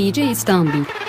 DJ İstanbul.